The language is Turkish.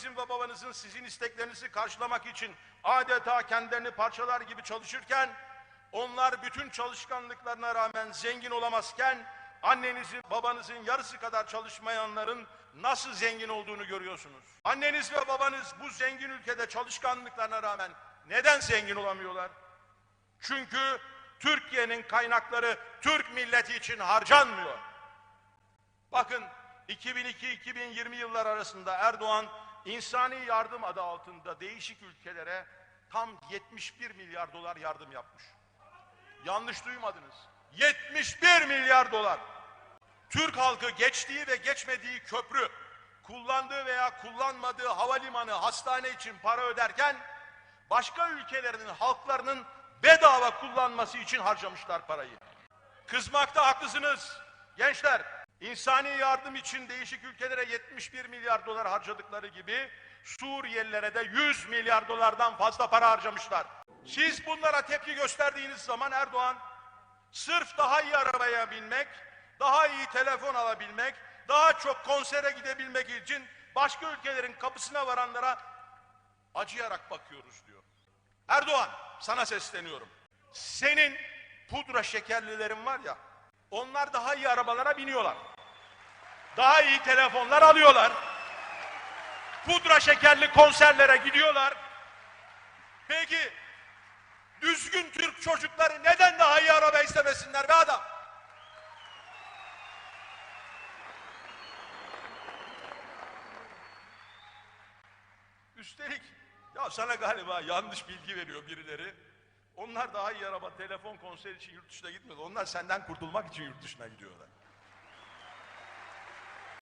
annenizin ve babanızın sizin isteklerinizi karşılamak için adeta kendilerini parçalar gibi çalışırken, onlar bütün çalışkanlıklarına rağmen zengin olamazken, annenizin, babanızın yarısı kadar çalışmayanların nasıl zengin olduğunu görüyorsunuz. Anneniz ve babanız bu zengin ülkede çalışkanlıklarına rağmen neden zengin olamıyorlar? Çünkü Türkiye'nin kaynakları Türk milleti için harcanmıyor. Bakın 2002-2020 yıllar arasında Erdoğan insani yardım adı altında değişik ülkelere tam 71 milyar dolar yardım yapmış. Yanlış duymadınız. 71 milyar dolar. Türk halkı geçtiği ve geçmediği köprü, kullandığı veya kullanmadığı havalimanı, hastane için para öderken başka ülkelerin halklarının bedava kullanması için harcamışlar parayı. Kızmakta haklısınız. Gençler, insani yardım için değişik ülkelere 71 milyar dolar harcadıkları gibi Suriyelilere de 100 milyar dolardan fazla para harcamışlar. Siz bunlara tepki gösterdiğiniz zaman Erdoğan sırf daha iyi arabaya binmek, daha iyi telefon alabilmek, daha çok konsere gidebilmek için başka ülkelerin kapısına varanlara acıyarak bakıyoruz diyor. Erdoğan sana sesleniyorum. Senin pudra şekerlilerin var ya, onlar daha iyi arabalara biniyorlar. Daha iyi telefonlar alıyorlar. Pudra şekerli konserlere gidiyorlar. Peki düzgün Türk çocukları neden daha iyi araba istemesinler be adam? Üstelik ya sana galiba yanlış bilgi veriyor birileri. Onlar daha iyi araba, telefon, konser için yurt dışına gitmiyor. Onlar senden kurtulmak için yurt dışına gidiyorlar.